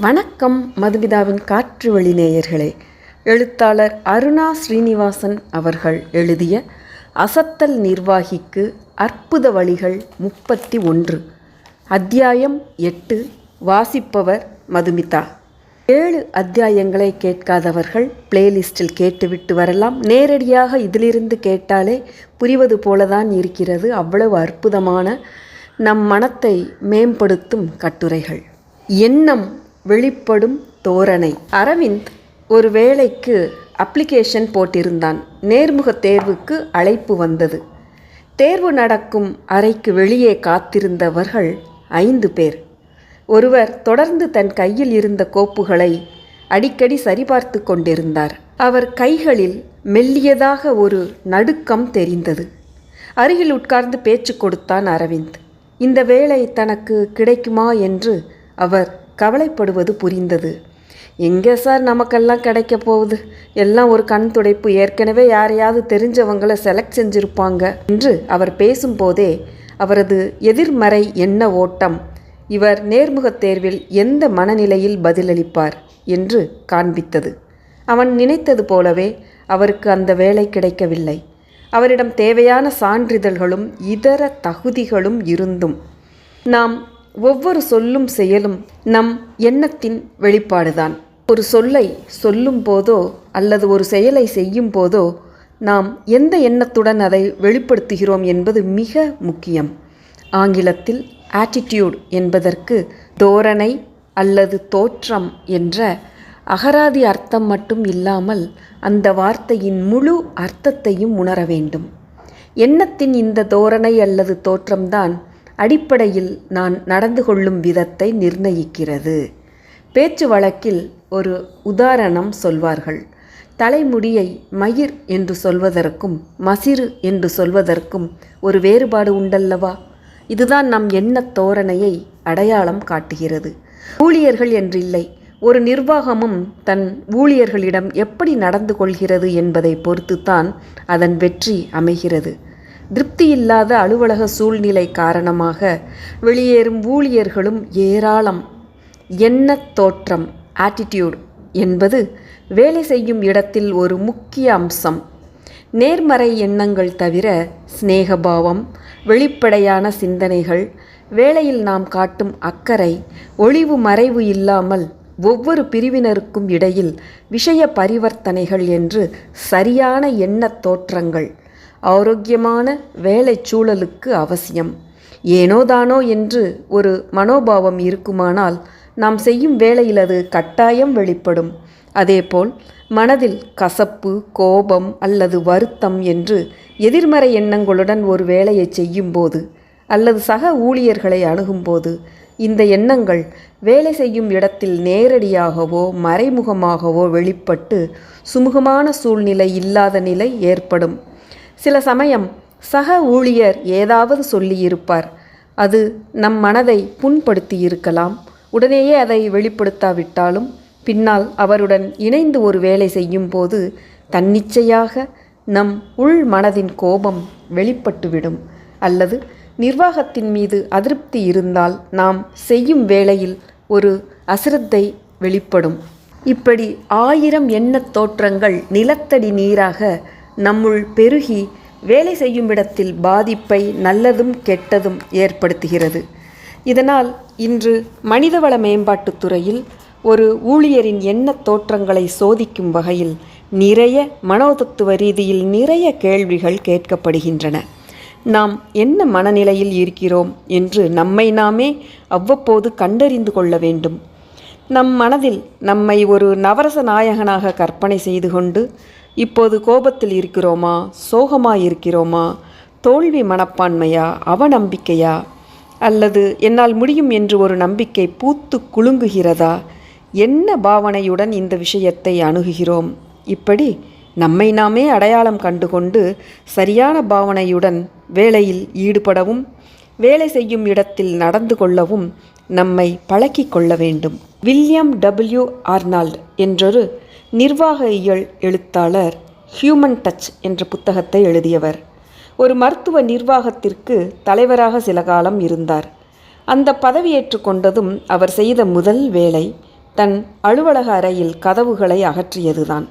வணக்கம் மதுமிதாவின் காற்று வழி நேயர்களே. எழுத்தாளர் அருணா ஸ்ரீனிவாசன் அவர்கள் எழுதிய அசத்தல் நிர்வாகிக்கு அற்புத வழிகள் முப்பத்தி ஒன்று. அத்தியாயம் எட்டு வாசிப்பவர் மதுமிதா. ஏழு அத்தியாயங்களை கேட்காதவர்கள் பிளேலிஸ்டில் கேட்டுவிட்டு வரலாம். நேரடியாக இதிலிருந்து கேட்டாலே புரிவது போலதான் இருக்கிறது. அவ்வளவு அற்புதமான நம் மனத்தை மேம்படுத்தும் கட்டுரைகள். எண்ணம் வெளிப்படும் தோரணை. அரவிந்த் ஒரு வேலைக்கு அப்ளிகேஷன் போட்டிருந்தான். நேர்முக தேர்வுக்கு அழைப்பு வந்தது. தேர்வு நடக்கும் அறைக்கு வெளியே காத்திருந்தவர்கள் ஐந்து பேர். ஒருவர் தொடர்ந்து தன் கையில் இருந்த கோப்புகளை அடிக்கடி சரிபார்த்து கொண்டிருந்தார். அவர் கைகளில் மெல்லியதாக ஒரு நடுக்கம் தெரிந்தது. அருகில் உட்கார்ந்து பேச்சு கொடுத்தான் அரவிந்த். இந்த வேலை தனக்கு கிடைக்குமா? என்று அவர் கவலைப்படுவது புரிந்தது. எங்கே சார் நமக்கெல்லாம் கிடைக்க போகுது? எல்லாம் ஒரு கண் துடைப்பு. ஏற்கனவே யாரையாவது தெரிஞ்சவங்களை செலக்ட் செஞ்சிருப்பாங்க என்று அவர் பேசும்போதே அவரது எதிர்மறை எண்ண ஓட்டம் இவர் நேர்முகத் தேர்வில் எந்த மனநிலையில் பதிலளிப்பார் என்று காண்பித்தது. அவன் நினைத்தது போலவே அவருக்கு அந்த வேலை கிடைக்கவில்லை. அவரிடம் தேவையான சான்றிதழ்களும் இதர தகுதிகளும் இருந்தும். நாம் ஒவ்வொரு சொல்லும் செயலும் நம் எண்ணத்தின் வெளிப்பாடுதான். ஒரு சொல்லை சொல்லும் போதோ அல்லது ஒரு செயலை செய்யும் போதோ நாம் எந்த எண்ணத்துடன் அதை வெளிப்படுத்துகிறோம் என்பது மிக முக்கியம். ஆங்கிலத்தில் ஆட்டிடியூட் என்பதற்கு தோரணை அல்லது தோற்றம் என்ற அகராதி அர்த்தம் மட்டும் இல்லாமல் அந்த வார்த்தையின் முழு அர்த்தத்தையும் உணர வேண்டும். எண்ணத்தின் இந்த தோரணை அல்லது தோற்றம்தான் அடிப்படையில் நான் நடந்து கொள்ளும் விதத்தை நிர்ணயிக்கிறது. பேச்சு வழக்கில் ஒரு உதாரணம் சொல்வார்கள். தலைமுடியை மயிர் என்று சொல்வதற்கும் மசிறு என்று சொல்வதற்கும் ஒரு வேறுபாடு உண்டல்லவா? இதுதான் நம் எண்ண தோரணையை அடையாளம் காட்டுகிறது. ஊழியர்கள் என்றில்லை ஒரு நிர்வாகமும் தன் ஊழியர்களிடம் எப்படி நடந்து கொள்கிறது என்பதை பொறுத்துத்தான் அதன் வெற்றி அமைகிறது. திருப்தியில்லாத அலுவலக சூழ்நிலை காரணமாக வெளியேறும் ஊழியர்களும் ஏராளம். எண்ணத் தோற்றம்? ஆட்டிடியூட் என்பது வேலை செய்யும் இடத்தில் ஒரு முக்கிய அம்சம். நேர்மறை எண்ணங்கள் தவிர சிநேகபாவம் வெளிப்படையான சிந்தனைகள் வேலையில் நாம் காட்டும் அக்கறை ஒளிவு மறைவு இல்லாமல் ஒவ்வொரு பிரிவினருக்கும் இடையில் விஷய பரிவர்த்தனைகள் என்று சரியான எண்ணத் தோற்றங்கள். ஆரோக்கியமான வேலை சூழலுக்கு அவசியம். ஏனோதானோ என்று ஒரு மனோபாவம் இருக்குமானால் நாம் செய்யும் வேலையில் அது கட்டாயம் வெளிப்படும். அதேபோல் மனதில் கசப்பு கோபம் அல்லது வருத்தம் என்று எதிர்மறை எண்ணங்களுடன் ஒரு வேலையை செய்யும்போது அல்லது சக ஊழியர்களை அணுகும்போது இந்த எண்ணங்கள் வேலை செய்யும் இடத்தில் நேரடியாகவோ மறைமுகமாகவோ வெளிப்பட்டு சுமூகமான சூழ்நிலை இல்லாத நிலை ஏற்படும். சில சமயம் சக ஊழியர் ஏதாவது சொல்லியிருப்பார். அது நம் மனதை புண்படுத்தி இருக்கலாம் உடனேயே அதை வெளிப்படுத்தாவிட்டாலும் பின்னால் அவருடன் இணைந்து ஒரு வேலை செய்யும் போது தன்னிச்சையாக நம் உள் மனதின் கோபம் வெளிப்பட்டுவிடும். அல்லது நிர்வாகத்தின் மீது அதிருப்தி இருந்தால் நாம் செய்யும் வேளையில் ஒரு அசிரத்தை வெளிப்படும். இப்படி ஆயிரம் எண்ணத் தோற்றங்கள் நிலத்தடி நீராக நம்முள் பெருகி வேலை செய்யும் இடத்தில் பாதிப்பை நல்லதும் கெட்டதும் ஏற்படுத்துகிறது. இதனால் இன்று மனிதவள மேம்பாட்டுத் துறையில் ஒரு ஊழியரின் எண்ண தோற்றங்களை சோதிக்கும் வகையில் நிறைய மனோதத்துவ ரீதியில் நிறைய கேள்விகள் கேட்கப்படுகின்றன. நாம் என்ன மனநிலையில் இருக்கிறோம் என்று நம்மை நாமே அவ்வப்போது கண்டறிந்து கொள்ள வேண்டும். நம் மனதில் நம்மை ஒரு நவரச நாயகனாக கற்பனை செய்து கொண்டு இப்போது கோபத்தில் இருக்கிறோமா? சோகமாக இருக்கிறோமா தோல்வி மனப்பான்மையா? அவநம்பிக்கையா? அல்லது என்னால் முடியும் என்று ஒரு நம்பிக்கை பூத்து குலுங்குகிறதா? என்ன பாவனையுடன் இந்த விஷயத்தை அணுகுகிறோம்? இப்படி நம்மை நாமே அடையாளம் கண்டுகொண்டு சரியான பாவனையுடன் வேலையில் ஈடுபடவும் வேலை செய்யும் இடத்தில் நடந்து கொள்ளவும் நம்மை பழக்கிக் கொள்ள வேண்டும். வில்லியம் டபிள்யூ ஆர்னால்ட் என்றொரு நிர்வாக இயல் எழுத்தாளர் ஹியூமன் டச் என்ற புத்தகத்தை எழுதியவர். ஒரு மருத்துவ நிர்வாகத்திற்கு தலைவராக சில காலம் இருந்தார். அந்த பதவியேற்று கொண்டதும் அவர் செய்த முதல் வேலை தன் அலுவலக அறையில் கதவுகளை அகற்றியதுதான்.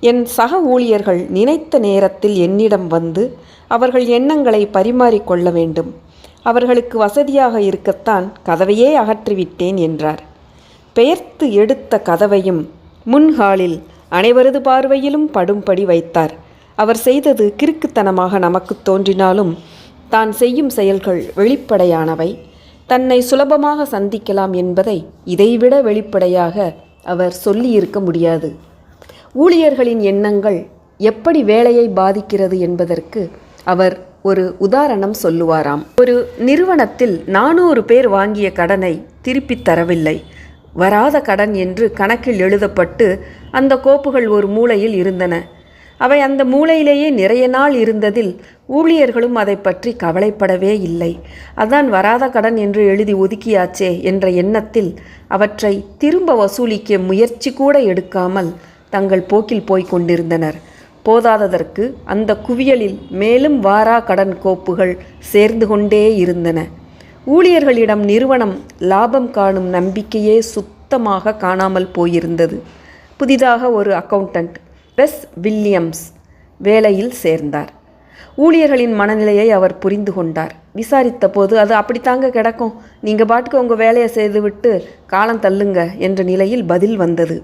என் சக ஊழியர்கள் நினைத்த நேரத்தில் என்னிடம் வந்து அவர்கள் எண்ணங்களை பரிமாறிக்கொள்ள வேண்டும். அவர்களுக்கு வசதியாக இருக்கத்தான் கதவையே அகற்றிவிட்டேன் என்றார். பெயர்த்து எடுத்த கதவையும் முன்ஹாலில் அனைவரது பார்வையிலும் படும்படி வைத்தார். அவர் செய்தது கிறுக்குத்தனமாக நமக்கு தோன்றினாலும் தான் செய்யும் செயல்கள் வெளிப்படையானவை. தன்னை சுலபமாக சந்திக்கலாம் என்பதை இதைவிட வெளிப்படையாக அவர் சொல்லியிருக்க முடியாது. ஊழியர்களின் எண்ணங்கள் எப்படி வேலையை பாதிக்கிறது என்பதற்கு அவர் ஒரு உதாரணம் சொல்லுவாராம். ஒரு நிறுவனத்தில் நானூறு பேர் வாங்கிய கடனை திருப்பித் தரவில்லை. வராத கடன் என்று கணக்கில் எழுதப்பட்டு அந்த கோப்புகள் ஒரு மூலையில் இருந்தன. அவை அந்த மூலையிலேயே நிறைய நாள் இருந்ததில் ஊழியர்களும் அதை பற்றி கவலைப்படவே இல்லை. அதான் வராத கடன் என்று எழுதி ஒதுக்கியாச்சே என்ற எண்ணத்தில் அவற்றை திரும்ப வசூலிக்க முயற்சி கூட எடுக்காமல் தங்கள் போக்கில் போய்க் கொண்டிருந்தனர். போதாததற்கு அந்த குவியலில் மேலும் வாரா கடன் கோப்புகள் சேர்ந்து கொண்டே இருந்தன. ஊழியர்களிடம் நிறுவனம் லாபம் காணும் நம்பிக்கையே சுத்தமாக காணாமல் போயிருந்தது. புதிதாக ஒரு அக்கவுண்டன்ட் வெஸ் வில்லியம்ஸ் வேலையில் சேர்ந்தார். ஊழியர்களின் மனநிலையை அவர் புரிந்து கொண்டார். விசாரித்த போது அது அப்படித்தாங்க கிடக்கும். நீங்கள் பாட்டுக்கு உங்கள் வேலையை செய்துவிட்டு காலம் தள்ளுங்க என்ற நிலையில் பதில் வந்தது.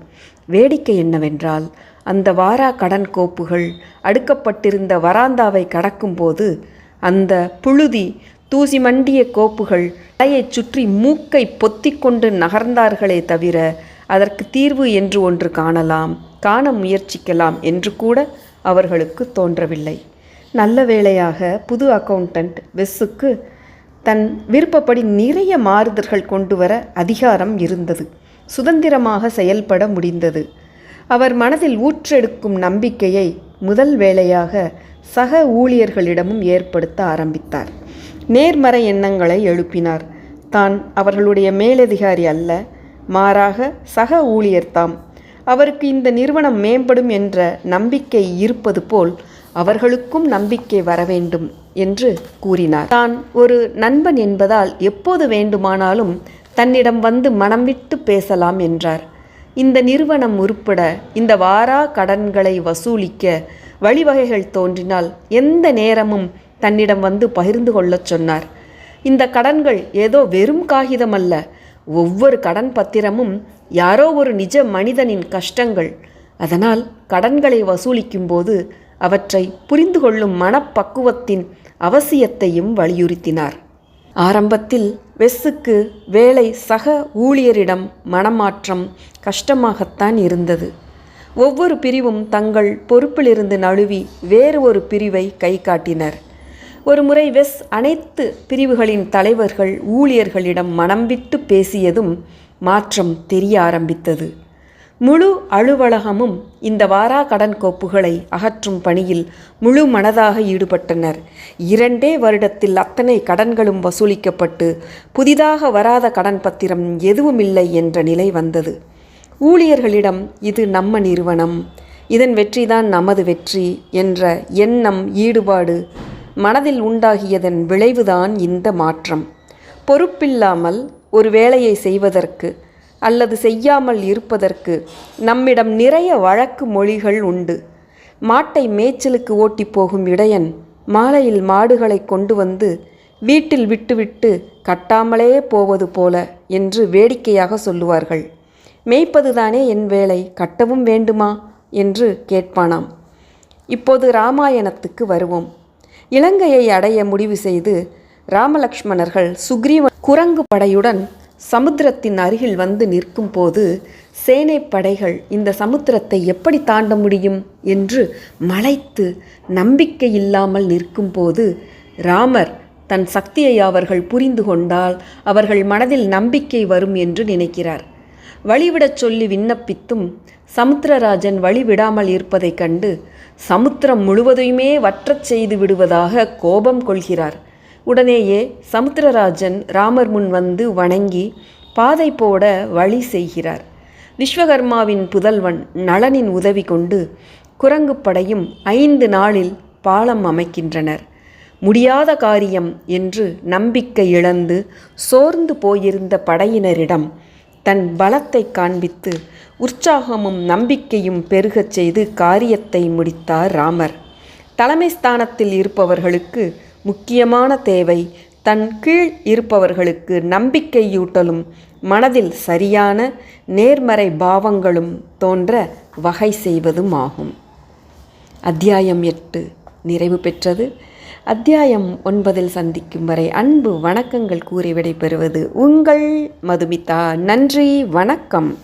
வேடிக்கை என்னவென்றால் அந்த வாரா கடன் கோப்புகள் அடுக்கப்பட்டிருந்த வராந்தாவை கடக்கும்போது அந்த புழுதி தூசி மண்டிய கோப்புகள் தலையைச் சுற்றி மூக்கை பொத்திக்கொண்டு நகர்ந்தார்களே தவிர அதற்கு தீர்வு என்று ஒன்று காணலாம் காண முயற்சிக்கலாம் என்று கூட அவர்களுக்கு தோன்றவில்லை. நல்ல வேளையாக புது அக்கவுண்டன்ட் வெஸ்ஸுக்கு தன் விருப்பப்படி நிறைய மாறுதல்கள் கொண்டு வர அதிகாரம் இருந்தது. சுதந்திரமாக செயல்பட முடிந்தது. அவர் மனதில் ஊற்றெடுக்கும் நம்பிக்கையை முதல் வேளையாக சக ஊழியர்களிடமும் ஏற்படுத்த ஆரம்பித்தார். நேர்மறை எண்ணங்களை எழுப்பினார். தான் அவர்களுடைய மேலதிகாரி அல்ல மாறாக சக ஊழியர்தாம். அவருக்கு இந்த நிறுவனம் மேம்படும் என்ற நம்பிக்கை இருப்பது போல் அவர்களுக்கும் நம்பிக்கை வர வேண்டும் என்று கூறினார். தான் ஒரு நண்பன் என்பதால் எப்போது வேண்டுமானாலும் தன்னிடம் வந்து மனம் விட்டு பேசலாம் என்றார். இந்த நிறுவனம் உருப்பட இந்த வாரா கடன்களை வசூலிக்க வழிவகைகள் தோன்றினால் எந்த நேரமும் தன்னிடம் வந்து பகிர்ந்து கொள்ளச் சொன்னார். இந்த கடன்கள் ஏதோ வெறும் காகிதம் அல்ல. ஒவ்வொரு கடன் பத்திரமும் யாரோ ஒரு நிஜ மனிதனின் கஷ்டங்கள். அதனால் கடன்களை வசூலிக்கும்போது அவற்றை புரிந்து கொள்ளும் மனப்பக்குவத்தின் அவசியத்தையும் வலியுறுத்தினார். ஆரம்பத்தில் வெஸ்ஸுக்கு வேலை சக ஊழியரிடம் மனமாற்றம் கஷ்டமாகத்தான் இருந்தது. ஒவ்வொரு பிரிவும் தங்கள் பொறுப்பிலிருந்து நழுவி வேறு ஒரு பிரிவை கை காட்டினர். ஒரு முறை வெஸ் அனைத்து பிரிவுகளின் தலைவர்கள் ஊழியர்களிடம் மனம் விட்டு பேசியதும் மாற்றம் தெரிய ஆரம்பித்தது. முழு அலுவலகமும் இந்த வாரா கடன் கோப்புகளை அகற்றும் பணியில் முழு மனதாக ஈடுபட்டனர். இரண்டே வருடத்தில் அத்தனை கடன்களும் வசூலிக்கப்பட்டு புதிதாக வராத கடன் பத்திரம் எதுவுமில்லை என்ற நிலை வந்தது. ஊழியர்களிடம் இது நம்ம நிறுவனம் இதன் வெற்றிதான் நமது வெற்றி என்ற எண்ணம் ஈடுபாடு மனதில் உண்டாகியதன் விளைவுதான் இந்த மாற்றம். பொறுப்பில்லாமல் ஒரு வேலையை செய்வதற்கு அல்லது செய்யாமல் இருப்பதற்கு நம்மிடம் நிறைய வழக்கு மொழிகள் உண்டு. மாட்டை மேய்ச்சலுக்கு ஓட்டி போகும் இடையன் மாலையில் மாடுகளை கொண்டு வந்து வீட்டில் விட்டுவிட்டு கட்டாமலே போவது போல என்று வேடிக்கையாக சொல்லுவார்கள். மேய்ப்பதுதானே என் வேலை கட்டவும் வேண்டுமா? என்று கேட்பானாம். இப்போது ராமாயணத்துக்கு வருவோம். இலங்கையை அடைய முடிவு செய்து ராமலக்ஷ்மணர்கள் சுக்ரீவன் குரங்கு படையுடன் சமுத்திரத்தின் அருகில் வந்து நிற்கும் போது சேனை படைகள் இந்த சமுத்திரத்தை எப்படி தாண்ட முடியும் என்று மலைத்து நம்பிக்கை இல்லாமல் நிற்கும்போது ராமர் தன் சக்தியை அவர்கள் புரிந்து கொண்டால் அவர்கள் மனதில் நம்பிக்கை வரும் என்று நினைக்கிறார். வழிவிடச் சொல்லி விண்ணப்பித்தும் சமுத்திரராஜன் வழிவிடாமல் இருப்பதைக் கண்டு சமுத்திரம் முழுவதையுமே வற்றச் செய்து விடுவதாக கோபம் கொள்கிறார். உடனேயே சமுத்திரராஜன் ராமர் முன் வந்து வணங்கி பாதை போட வழி செய்கிறார். விஸ்வகர்மாவின் புதல்வன் நளனின் உதவி கொண்டு குரங்குப்படையும் ஐந்து நாளில் பாலம் அமைக்கின்றனர். முடியாத காரியம் என்று நம்பிக்கை இழந்து சோர்ந்து போயிருந்த படையினரிடம் தன் பலத்தை காண்பித்து உற்சாகமும் நம்பிக்கையும் பெருகச் செய்து காரியத்தை முடித்தார் ராமர். தலைமை ஸ்தானத்தில் இருப்பவர்களுக்கு முக்கியமான தேவை தன் கீழ் இருப்பவர்களுக்கு நம்பிக்கையூட்டலும் மனதில் சரியான நேர்மறை பாவங்களும் தோன்ற வகை செய்வதும் ஆகும் அத்தியாயம் எட்டு. நிறைவு பெற்றது. அத்தியாயம் ஒன்பதில் சந்திக்கும் வரை அன்பு வணக்கங்கள் கூறி விடைபெறுவது உங்கள் மதுமிதா. நன்றி வணக்கம்.